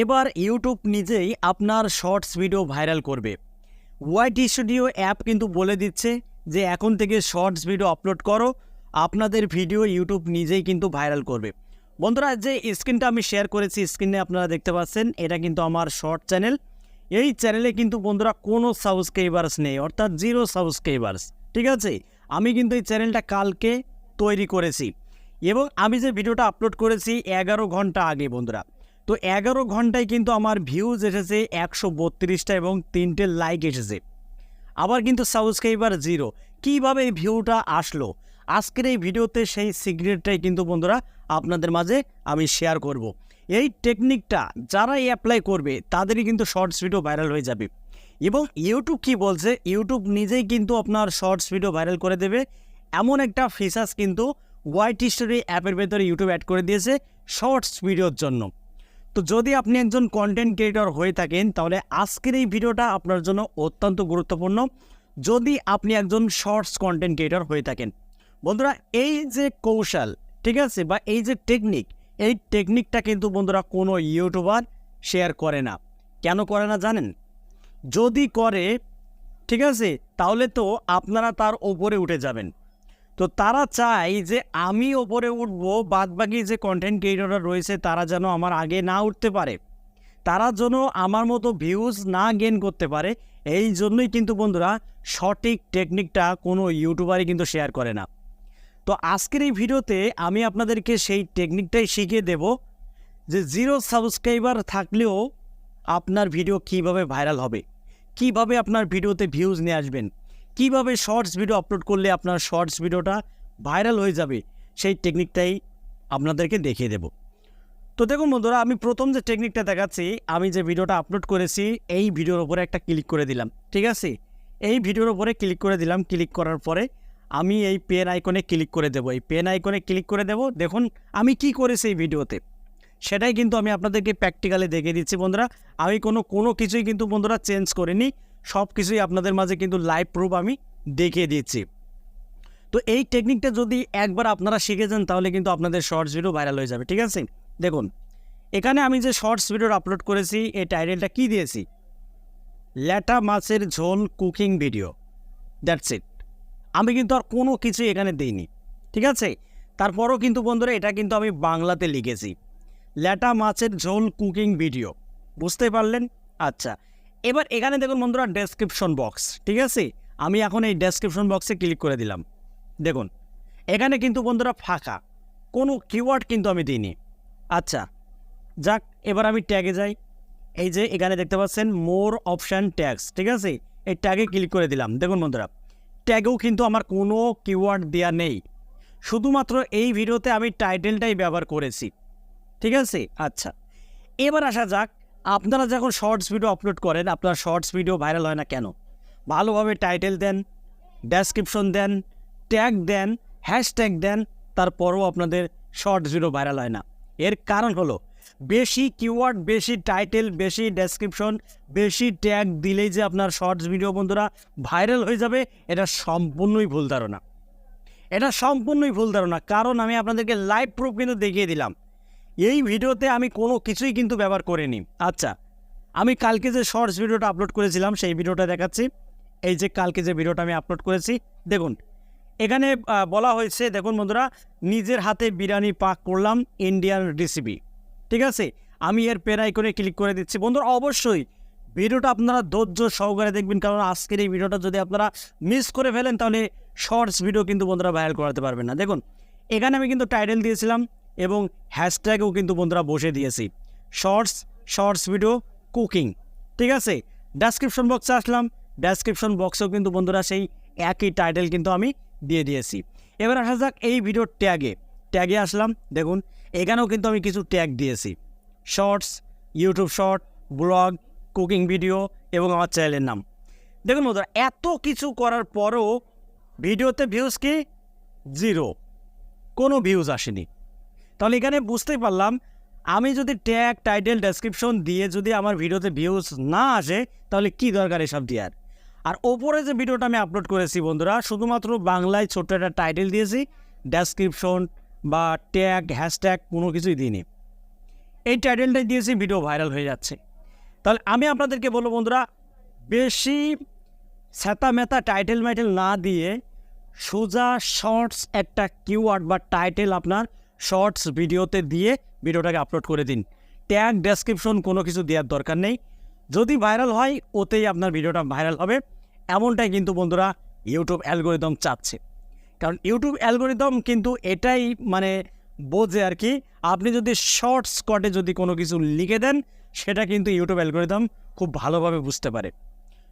এবার ইউটিউব নিজেই আপনার শর্টস ভিডিও ভাইরাল করবে। ওয়াইট স্টুডিও অ্যাপ কিন্তু বলে দিচ্ছে যে, এখন থেকে শর্টস ভিডিও আপলোড করো, আপনাদের ভিডিও ইউটিউব নিজেই কিন্তু ভাইরাল করবে। বন্ধুরা, যে স্ক্রিনটা আমি শেয়ার করেছি স্ক্রিনে আপনারা দেখতে পাচ্ছেন, এটা কিন্তু আমার শর্ট চ্যানেল এই চ্যানেলে কিন্তু বন্ধুরা কোনো সাবস্ক্রাইবার্স নেই, অর্থাৎ জিরো সাবস্ক্রাইবার্স ঠিক আছে? আমি কিন্তু এই চ্যানেলটা কালকে তৈরি করেছি। এবং আমি যে ভিডিওটা আপলোড করেছি এগারো ঘণ্টা আগে বন্ধুরা তো এগারো ঘন্টায় কিন্তু আমার ভিউজ এসেছে একশো বত্রিশটা এবং তিনটে লাইক এসেছে। আবার কিন্তু সাবস্ক্রাইবার জিরো কীভাবে এই ভিউটা আসলো? আজকের এই ভিডিওতে সেই সিক্রেটটাই কিন্তু বন্ধুরা আপনাদের মাঝে আমি শেয়ার করব। এই টেকনিকটা যারা অ্যাপ্লাই করবে, তাদেরই কিন্তু শর্টস ভিডিও ভাইরাল হয়ে যাবে। এবং ইউটিউব কি বলছে? ইউটিউব নিজেই কিন্তু আপনার শর্টস ভিডিও ভাইরাল করে দেবে। এমন একটা ফিচার্স কিন্তু হোয়াইট স্টোরি অ্যাপের ভেতরে ইউটিউব অ্যাড করে দিয়েছে শর্টস ভিডিওর জন্য। তো যদি আপনি একজন কন্টেন্ট ক্রিয়েটর হয়ে থাকেন, তাহলে আজকের এই ভিডিওটা আপনার জন্য অত্যন্ত গুরুত্বপূর্ণ। যদি আপনি একজন শর্টস কন্টেন্ট ক্রিয়েটর হয়ে থাকেন, বন্ধুরা, এই যে কৌশল, ঠিক আছে, বা এই যে টেকনিক এই টেকনিকটা কিন্তু বন্ধুরা কোনো ইউটিউবার শেয়ার করে না। কেন করে না জানেন? যদি করে, ঠিক আছে, তাহলে তো আপনারা তার ওপরে উঠে যাবেন। তো তারা চায় যে আমি ওপরে উঠবো, বাদবাকি যে কন্টেন্ট ক্রিয়েটররা রয়েছে তারা যেন আমার আগে না উঠতে পারে। তারা যেন আমার মতো ভিউজ না গেন করতে পারে, এই জন্যই কিন্তু বন্ধুরা সঠিক টেকনিকটা কোনো ইউটিউবারই কিন্তু শেয়ার করে না। তো আজকের এই ভিডিওতে আমি আপনাদেরকে সেই টেকনিকটাই শিখিয়ে দেব যে জিরো সাবস্ক্রাইবার থাকলেও আপনার ভিডিও কীভাবে ভাইরাল হবে, কীভাবে আপনার ভিডিওতে ভিউজ নিয়ে আসবেন। কীভাবে শর্টস ভিডিও আপলোড করলে আপনার শর্টস ভিডিওটা ভাইরাল হয়ে যাবে, সেই টেকনিকটাই আপনাদেরকে দেখিয়ে দেব। তো দেখুন বন্ধুরা, আমি প্রথম যে টেকনিকটা দেখাচ্ছি, আমি যে ভিডিওটা আপলোড করেছি, এই ভিডিওর উপরে একটা ক্লিক করে দিলাম, ঠিক আছে? এই ভিডিওর উপরে ক্লিক করে দিলাম ক্লিক করার পরে আমি এই পেন আইকনে ক্লিক করে দেবো। এই পেন আইকনে ক্লিক করে দেবো, দেখুন আমি কি করেছি এই ভিডিওতে। সেটাই কিন্তু আমি আপনাদেরকে প্র্যাকটিক্যালি দেখিয়ে দিচ্ছি বন্ধুরা। আমি কোনো কোনো কিছুই কিন্তু বন্ধুরা চেঞ্জ করিনি। সব কিছুই আপনাদের মাঝে কিন্তু লাইভ প্রুফ আমি দেখিয়ে দিচ্ছি। তো এই টেকনিকটা যদি একবার আপনারা শিখে যান, তাহলে কিন্তু আপনাদের শর্টস ভিডিও ভাইরাল হয়ে যাবে, ঠিক আছে? দেখুন, এখানে আমি যে শর্টস ভিডিও আপলোড করেছি, এই টাইটেলটা কি দিয়েছি? ল্যাটা মাছের ঝোল কুকিং ভিডিও দ্যাটস ইট আমি কিন্তু আর কোনো কিছুই এখানে দিইনি, ঠিক আছে? তারপরও কিন্তু বন্ধুরা, এটা কিন্তু আমি বাংলাতে লিখেছি। ল্যাটা মাছের ঝোল কুকিং ভিডিও বুঝতে পারলেন? আচ্ছা এবার এখানে দেখুন বন্ধুরা ডেসক্রিপশন বক্স ঠিক আছে? আমি এখন এই ডেসক্রিপশন বক্সে ক্লিক করে দিলাম। দেখুন, এখানে কিন্তু বন্ধুরা ফাঁকা, কোনো কিওয়ার্ড কিন্তু আমি দিইনি। আচ্ছা যাক, এবার আমি ট্যাগে যাই। এই যে এখানে দেখতে পাচ্ছেন মোর অপশান ট্যাগস ঠিক আছে? এই ট্যাগে ক্লিক করে দিলাম। দেখুন বন্ধুরা ট্যাগেও কিন্তু আমার কোনো কিওয়ার্ড দেওয়া নেই। শুধুমাত্র এই ভিডিওতে আমি টাইটেলটাই ব্যবহার করেছি। ঠিক আছে? আচ্ছা এবার আসা যাক আপনারা যখন শর্টস ভিডিও আপলোড করেন, আপনার শর্টস ভিডিও ভাইরাল হয় না কেন? ভালোভাবে টাইটেল দেন ডেসক্রিপশন দেন ট্যাগ দেন হ্যাশট্যাগ দেন, তারপরও আপনাদের শর্টস ভিডিও ভাইরাল হয় না। এর কারণ হলো, বেশি কিওয়ার্ড বেশি টাইটেল বেশি ডেসক্রিপশন বেশি ট্যাগ দিলেই যে আপনার শর্টস ভিডিও বন্ধুরা ভাইরাল হয়ে যাবে, এটা সম্পূর্ণই ভুল ধারণা। এটা সম্পূর্ণই ভুল ধারণা। কারণ আমি আপনাদেরকে লাইভ প্রুফ কিন্তু দেখিয়ে দিলাম। এই ভিডিওতে আমি কোনো কিছুই কিন্তু ব্যবহার করিনি। আচ্ছা আমি কালকে যে শর্টস ভিডিওটা আপলোড করেছিলাম, সেই ভিডিওটা দেখাচ্ছি। এই যে কালকে যে ভিডিওটা আমি আপলোড করেছি, দেখুন, এখানে বলা হয়েছে, দেখুন বন্ধুরা, নিজের হাতে বিরিয়ানি পাক করলাম ইন্ডিয়ান রেসিপি ঠিক আছে? আমি এর পেরাই করে ক্লিক করে দিচ্ছি। বন্ধুরা, অবশ্যই ভিডিওটা আপনারা ধৈর্য সহকারে দেখবেন, কারণ আজকের এই ভিডিওটা যদি আপনারা মিস করে ফেলেন, তাহলে শর্টস ভিডিও কিন্তু বন্ধুরা ভাইরাল করাতে পারবেন না। দেখুন, এখানে আমি কিন্তু টাইটেল দিয়েছিলাম এবং হ্যাশট্যাগও কিন্তু বন্ধুরা বসে দিয়েছি। শর্টস শর্টস ভিডিও, কুকিং, ঠিক আছে? ডেসক্রিপশন বক্সে আসলাম। ডেসক্রিপশন বক্সেও কিন্তু বন্ধুরা সেই একই টাইটেল কিন্তু আমি দিয়ে দিয়েছি। এবার আসা যাক এই ভিডিওর ট্যাগে ট্যাগে আসলাম, দেখুন, এখানেও কিন্তু আমি কিছু ট্যাগ দিয়েছি। Shorts YouTube short vlog cooking video এবং আমার চ্যানেলের নাম। দেখুন বন্ধুরা, এত কিছু করার পরও ভিডিওতে ভিউজ কি? জিরো কোনো ভিউজ আসেনি। তাহলে এখানে বুঝতেই পারলাম। আমি যদি ট্যাগ টাইটেল ডেসক্রিপশন দিয়ে যদি আমার ভিডিওতে ভিউজ না আসে, তাহলে কি দরকার এসব দেওয়ার আর ওপরে যে ভিডিওটা আমি আপলোড করেছি বন্ধুরা, শুধুমাত্র বাংলায় ছোট্ট একটা টাইটেল দিয়েছি ডেসক্রিপশন বা ট্যাগ হ্যাশট্যাগ কোনো কিছুই দিইনি। এই টাইটেলটাই দিয়েছি ভিডিও ভাইরাল হয়ে যাচ্ছে। তাহলে আমি আপনাদেরকে বলব বন্ধুরা, বেশি ম্যাতা টাইটেল মাইটেল না দিয়ে সোজা শর্টস একটা কিওয়ার্ড বা টাইটেল আপনার শর্টস ভিডিওতে দিয়ে ভিডিওটাকে আপলোড করে দিন। ট্যাগ, ডেসক্রিপশন কোনো কিছু দেওয়ার দরকার নেই। যদি ভাইরাল হয়, ওতেই আপনার ভিডিওটা ভাইরাল হবে। এমনটাই কিন্তু বন্ধুরা ইউটিউব অ্যালগোরিদম চাচ্ছে। কারণ ইউটিউব অ্যালগোরিদম কিন্তু এটাই মানে বোঝে আর কি, আপনি যদি শর্টস কটে যদি কোনো কিছু লিখে দেন, সেটা কিন্তু ইউটিউব অ্যালগোরিদম খুব ভালোভাবে বুঝতে পারে।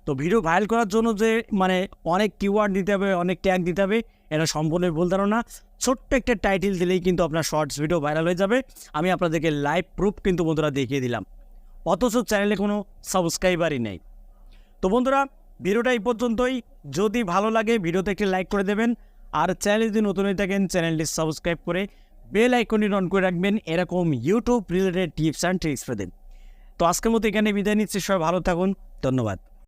তো ভিডিও ভাইরাল করার জন্য যে মানে অনেক কিওয়ার্ড দিতে হবে, অনেক ট্যাগ দিতে হবে এটা সম্পূর্ণ ভুল ধারণা। ছোট্ট একটা টাইটেল দিলেই কিন্তু আপনার শর্টস ভিডিও ভাইরাল হয়ে যাবে। আমি আপনাদেরকে লাইভ প্রুফ কিন্তু বন্ধুরা দেখিয়ে দিলাম। অথচ চ্যানেলে কোনো সাবস্ক্রাইবারই নেই। তো বন্ধুরা, ভিডিওটা এই পর্যন্তই। যদি ভালো লাগে, ভিডিওতে একটি লাইক করে দেবেন। আর চ্যানেল যদি নতুন হয়ে থাকেন চ্যানেলটি সাবস্ক্রাইব করে বেল আইকনটি অন করে রাখবেন। এরকম YouTube related tips and tricks পেতেন তো আজকের মতো এখানে বিদায় নিচ্ছি। সবাই ভালো থাকুন। ধন্যবাদ।